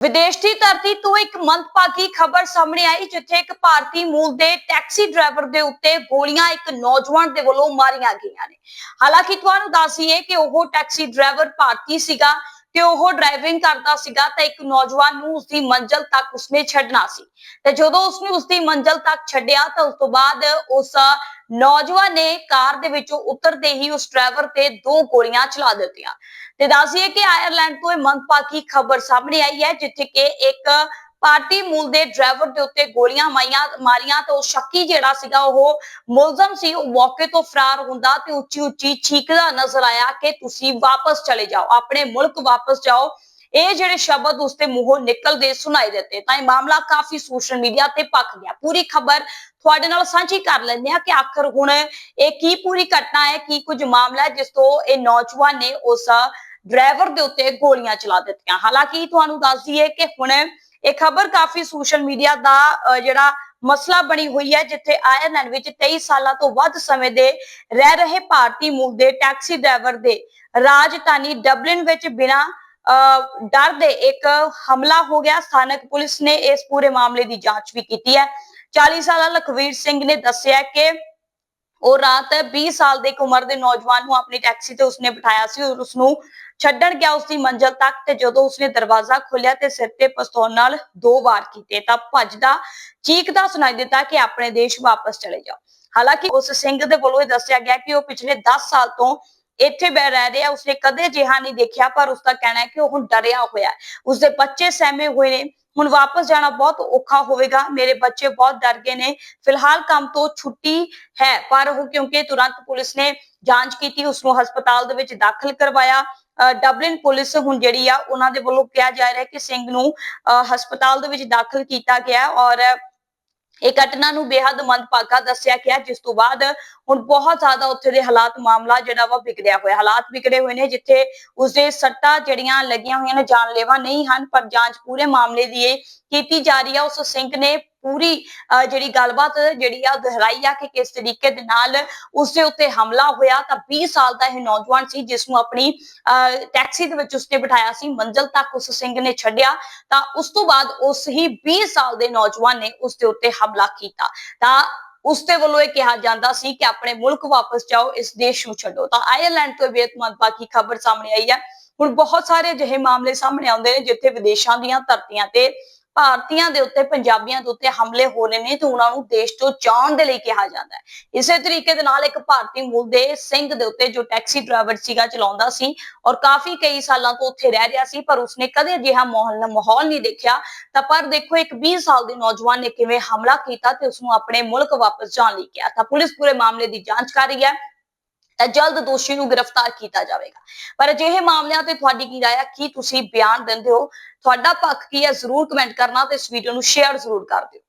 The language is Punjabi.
ਵਿਦੇਸ਼ ਦੀ ਧਰਤੀ, ਤੋਂ ਇੱਕ ਮੰਦਭਾਗੀ ਖਬਰ ਸਾਹਮਣੇ ਆਈ, ਜਿੱਥੇ ਇੱਕ ਭਾਰਤੀ ਮੂਲ ਦੇ ਟੈਕਸੀ ਡਰਾਈਵਰ ਦੇ ਉੱਤੇ ਗੋਲੀਆਂ ਇੱਕ ਨੌਜਵਾਨ ਦੇ ਵੱਲੋਂ ਮਾਰੀਆਂ ਗਈਆਂ ਨੇ। ਹਾਲਾਂਕਿ ਤੁਹਾਨੂੰ ਦੱਸੀਏ ਕਿ ਉਹ ਟੈਕਸੀ ਡਰਾਈਵਰ ਭਾਰਤੀ ਸੀਗਾ। ਤੇ ਉਹ ਡਰਾਈਵਿੰਗ ਕਰਦਾ ਸੀਗਾ ਤਾਂ ਇੱਕ ਨੌਜਵਾਨ ਨੂੰ ਉਸਦੀ ਮੰਜ਼ਲ ਤੱਕ ਉਸਨੇ ਛੱਡਣਾ ਸੀ। ਤੇ ਜਦੋਂ ਉਸਨੇ ਉਸਦੀ ਮੰਜ਼ਲ ਤੱਕ ਛੱਡਿਆ ਤਾਂ ਉਸ ਤੋਂ ਬਾਅਦ ਉਸ ਨੌਜਵਾਨ ਨੇ ਕਾਰ ਦੇ ਵਿੱਚੋਂ ਉਤਰਦੇ ਹੀ ਉਸ ਡਰਾਈਵਰ ਤੇ ਦੋ ਗੋਲੀਆਂ ਚਲਾ ਦਿੱਤੀਆਂ। ਤੇ ਦੱਸੀਏ ਕਿ ਆਇਰਲੈਂਡ ਤੋਂ ਇਹ ਮੰਦਭਾਗੀ ਖਬਰ ਸਾਹਮਣੇ ਆਈ ਹੈ, ਜਿੱਥੇ ਕਿ ਇੱਕ ਭਾਰਤੀ ਮੂਲ ਦੇ ਡਰਾਈਵਰ ਦੇ ਉੱਤੇ ਗੋਲੀਆਂ ਮਾਈਆਂ, ਮਾਰੀਆਂ ਤੇ ਉਹ ਸ਼ੱਕੀ ਜਿਹੜਾ ਸੀਗਾ ਉਹ ਮੁਲਜ਼ਮ ਸੀ, ਉਹ ਮੌਕੇ ਤੋਂ ਫਰਾਰ ਹੁੰਦਾ ਤੇ ਉੱਚੀ ਉੱਚੀ ਚੀਕਦਾ ਨਜ਼ਰ ਆਇਆ ਕਿ ਤੁਸੀਂ ਵਾਪਸ ਚਲੇ ਜਾਓ, ਆਪਣੇ ਮੁਲਕ ਵਾਪਸ ਜਾਓ। ਇਹ ਜਿਹੜੇ ਸ਼ਬਦ ਉਸਦੇ ਮੂੰਹੋਂ ਨਿਕਲਦੇ, ਸੁਣਾਈ ਦਿੱਤੇ, ਤਾਂ ਇਹ ਮਾਮਲਾ ਕਾਫੀ ਸੋਸ਼ਲ ਮੀਡੀਆ ਤੇ ਪੱਕ ਗਿਆ। ਪੂਰੀ ਖਬਰ ਤੁਹਾਡੇ ਨਾਲ ਸਾਂਝੀ ਕਰ ਲੈਂਦੇ ਆ ਕਿ ਆਖਰ ਹੁਣ ਇਹ ਕੀ ਪੂਰੀ ਘਟਨਾ ਹੈ, ਕੀ ਕੁਝ ਮਾਮਲਾ ਹੈ, ਜਿਸ ਤੋਂ ਇਹ ਨੌਜਵਾਨ ਨੇ ਉਸ ਡਰਾਈਵਰ ਦੇ ਉੱਤੇ ਗੋਲੀਆਂ ਚਲਾ ਦਿੱਤੀਆਂ। ਹਾਲਾਂਕਿ ਤੁਹਾਨੂੰ ਦੱਸ ਦਈਏ ਕਿ ਹੁਣ ਇਹ ਖਬਰ ਕਾਫੀ ਸੋਸ਼ਲ ਮੀਡੀਆ ਦਾ ਜਿਹੜਾ ਮਸਲਾ ਬਣੀ ਹੋਈ ਹੈ ਜਿੱਥੇ ਆਇਰਲੈਂਡ ਵਿੱਚ 23 ਸਾਲਾਂ ਤੋਂ ਵੱਧ ਸਮੇਂ ਦੇ ਰਹਿ ਰਹੇ ਭਾਰਤੀ ਮੂਲ ਦੇ ਟੈਕਸੀ ਡਰਾਈਵਰ ਦੇ ਰਾਜਧਾਨੀ ਡਬਲਿਨ ਵਿੱਚ ਬਿਨਾਂ ਅਹ, ਡਰ ਦੇ ਇੱਕ ਹਮਲਾ ਹੋ ਗਿਆ। ਸਥਾਨਕ ਪੁਲਿਸ ਨੇ ਇਸ ਪੂਰੇ ਮਾਮਲੇ ਦੀ ਜਾਂਚ ਵੀ ਕੀਤੀ ਹੈ। 40 ਸਾਲਾ ਲਖਵੀਰ ਸਿੰਘ ਨੇ ਦੱਸਿਆ ਕਿ ਉਹ ਰਾਤ 20 ਸਾਲ ਦੇ ਇੱਕ ਉਮਰ ਦੇ ਨੌਜਵਾਨ ਨੂੰ ਆਪਣੀ ਟੈਕਸੀ ਤੇ ਉਸਨੇ ਬਿਠਾਇਆ ਸੀ ਔਰ ਉਸਨੂੰ ਛੱਡਣ ਗਿਆ ਉਸਦੀ ਮੰਜ਼ਲ ਤੱਕ ਤੇ ਜਦੋਂ ਉਸਨੇ ਦਰਵਾਜ਼ਾ ਖੋਲ੍ਹਿਆ ਤੇ ਸਿਰ ਤੇ ਪਿਸਤੌਲ ਨਾਲ ਦੋ ਵਾਰ ਕੀਤੇ ਤਾਂ ਭੱਜਦਾ ਚੀਕਦਾ ਸੁਣਾਈ ਦਿੱਤਾ ਕਿ ਆਪਣੇ ਦੇਸ਼ ਵਾਪਸ ਚਲੇ ਜਾਓ। ਹਾਲਾਂਕਿ ਉਸ ਸਿੰਘ ਦੇ ਵੱਲੋਂ ਇਹ ਦੱਸਿਆ ਗਿਆ ਕਿ ਉਹ ਪਿਛਲੇ 10 ਸਾਲ ਤੋਂ ਇੱਥੇ ਬਹਿ ਰਹਿ ਰਿਹਾ, ਉਸਨੇ ਕਦੇ ਜਿਹਾ ਨਹੀਂ ਦੇਖਿਆ ਪਰ ਉਸਦਾ ਕਹਿਣਾ ਹੈ ਕਿ ਉਹ ਹੁਣ ਡਰਿਆ ਹੋਇਆ ਹੈ। ਉਸਦੇ ਬੱਚੇ ਸਹਿਮੇ ਹੋਏ ਨੇ ਹੁਣ ਵਾਪਸ ਜਾਣਾ ਬਹੁਤ ਔਖਾ ਹੋਵੇਗਾ। ਮੇਰੇ ਬੱਚੇ ਬਹੁਤ ਡਰ ਗਏ ਨੇ। ਫਿਲਹਾਲ ਕੰਮ ਤੋਂ ਛੁੱਟੀ ਹੈ, ਪਰ ਉਹ ਕਿਉਂਕਿ ਤੁਰੰਤ ਪੁਲਿਸ ਨੇ ਜਾਂਚ ਕੀਤੀ ਉਸ ਨੂੰ ਹਸਪਤਾਲ ਦੇ ਵਿੱਚ ਦਾਖਲ ਕਰਵਾਇਆ। ਡਬਲਿਨ ਪੁਲਿਸ ਹੁਣ ਜਿਹੜੀ ਆ, ਉਹਨਾਂ ਦੇ ਵੱਲੋਂ ਕਿਹਾ ਜਾ ਰਿਹਾ ਕਿ ਸਿੰਘ ਨੂੰ ਅਹ ਹਸਪਤਾਲ ਦੇ ਵਿੱਚ ਦਾਖਲ ਕੀਤਾ ਗਿਆ ਔਰ ਇਹ ਘਟਨਾ ਨੂੰ ਬੇहद ਮੰਦਭਾਗਾ ਦੱਸਿਆ ਗਿਆ, ਜਿਸ ਤੋਂ ਬਾਅਦ ਹੁਣ ਬਹੁਤ ਜ਼ਿਆਦਾ ਉੱਥੇ ਦੇ ਹਾਲਾਤ ਮਾਮਲਾ ਜਿਹੜਾ ਵਾ ਵਿਗੜਿਆ ਹੋਇਆ। ਹਾਲਾਤ ਵਿਗੜੇ ਹੋਏ ਨੇ ਜਿੱਥੇ ਉਸਦੇ ਸੱਟਾਂ ਜਿਹੜੀਆਂ ਲੱਗੀਆਂ ਹੋਈਆਂ ਨੇ, ਜਾਨਲੇਵਾ ਨਹੀਂ ਹਨ, ਪਰ ਜਾਂਚ ਪੂਰੇ ਮਾਮਲੇ ਦੀ ਇਹ ਕੀਤੀ ਜਾ ਰਹੀ ਹੈ ਉਸ ਸਿੰਘ ਨੇ ਪੂਰੀ ਜਿਹੜੀ ਗੱਲਬਾਤ ਜਿਹੜੀ ਆ ਦੁਹਰਾਈ ਆ ਕਿ ਕਿਸ ਤਰੀਕੇ ਦੇ ਨਾਲ ਉਸਦੇ ਉੱਤੇ ਹਮਲਾ ਹੋਇਆ, ਤਾਂ 20 ਸਾਲ ਦਾ ਇਹ ਨੌਜਵਾਨ ਸੀ ਜਿਸ ਨੂੰ ਆਪਣੀ ਟੈਕਸੀ ਦੇ ਵਿੱਚ ਉਸਨੇ ਬਿਠਾਇਆ ਸੀ, ਮੰਜ਼ਲ ਤੱਕ ਉਸ ਸਿੰਘ ਨੇ ਛੱਡਿਆ, ਤਾਂ ਉਸ ਤੋਂ ਬਾਅਦ ਉਸ ਹੀ 20 ਸਾਲ ਦੇ ਨੌਜਵਾਨ ਨੇ ਉਸ ਦੇ ਉੱਤੇ ਹਮਲਾ ਕੀਤਾ। ਤਾਂ ਉਸ ਦੇ ਵੱਲੋਂ ਇਹ ਕਿਹਾ ਜਾਂਦਾ ਸੀ ਕਿ ਆਪਣੇ ਮੁਲਕ ਵਾਪਸ ਜਾਓ, ਇਸ ਦੇਸ਼ ਨੂੰ ਛੱਡੋ। ਤਾਂ ਆਇਰਲੈਂਡ ਤੋਂ ਬੇਤਮੰਦ ਬਾਕੀ ਖਬਰ ਸਾਹਮਣੇ ਆਈ ਹੈ। ਹੁਣ ਬਹੁਤ ਸਾਰੇ ਅਜਿਹੇ ਮਾਮਲੇ ਸਾਹਮਣੇ ਆਉਂਦੇ ਨੇ, ਜਿੱਥੇ ਵਿਦੇਸ਼ਾਂ ਦੀਆਂ ਧਰਤੀਆਂ ਤੇ ਭਾਰਤੀਆਂ ਦੇ ਉੱਤੇ, ਪੰਜਾਬੀਆਂ ਦੇ ਉੱਤੇ ਹਮਲੇ ਹੋ ਰਹੇ ਨੇ ਤੇ ਉਹਨਾਂ ਨੂੰ ਦੇਸ਼ ਤੋਂ ਜਾਣ ਦੇ ਲਈ ਕਿਹਾ ਜਾਂਦਾ ਹੈ। ਇਸੇ ਤਰੀਕੇ ਦੇ ਨਾਲ ਇੱਕ ਭਾਰਤੀ ਮੂਲ ਦੇ ਸਿੰਘ ਦੇ ਉੱਤੇ ਜੋ ਟੈਕਸੀ ਡਰਾਈਵਰ ਸੀਗਾ, ਚਲਾਉਂਦਾ ਸੀ ਔਰ ਕਾਫੀ ਕਈ ਸਾਲਾਂ ਤੋਂ ਉੱਥੇ ਰਹਿ ਰਿਹਾ ਸੀ, ਪਰ ਉਸਨੇ ਕਦੇ ਅਜਿਹਾ ਮਾਹੌਲ ਮਾਹੌਲ ਨਹੀਂ ਦੇਖਿਆ। ਤਾਂ ਪਰ ਦੇਖੋ, ਇੱਕ 20 ਸਾਲ ਦੇ ਨੌਜਵਾਨ ਨੇ ਕਿਵੇਂ ਹਮਲਾ ਕੀਤਾ ਤੇ ਉਸ ਨੂੰ ਆਪਣੇ ਮੁਲਕ ਵਾਪਸ ਜਾਣ ਲਈ ਕਿਹਾ। ਤਾਂ ਪੁਲਿਸ ਪੂਰੇ ਮਾਮਲੇ ਦੀ ਜਾਂਚ ਕਰ ਰਹੀ ਹੈ। ਤਾਂ ਜਲਦ ਦੋਸ਼ੀ ਨੂੰ ਗ੍ਰਿਫਤਾਰ ਕੀਤਾ ਜਾਵੇਗਾ। ਪਰ ਅਜਿਹੇ ਮਾਮਲਿਆਂ ਤੇ ਤੁਹਾਡੀ ਕੀ ਰਾਏ ਹੈ ਕੀ ਤੁਸੀਂ ਬਿਆਨ ਦਿੰਦੇ ਹੋ? ਤੁਹਾਡਾ ਪੱਖ ਕੀ ਹੈ ਜ਼ਰੂਰ ਕਮੈਂਟ ਕਰਨਾ ਤੇ ਇਸ ਵੀਡੀਓ ਨੂੰ ਸ਼ੇਅਰ ਜ਼ਰੂਰ ਕਰ ਦਿਓ।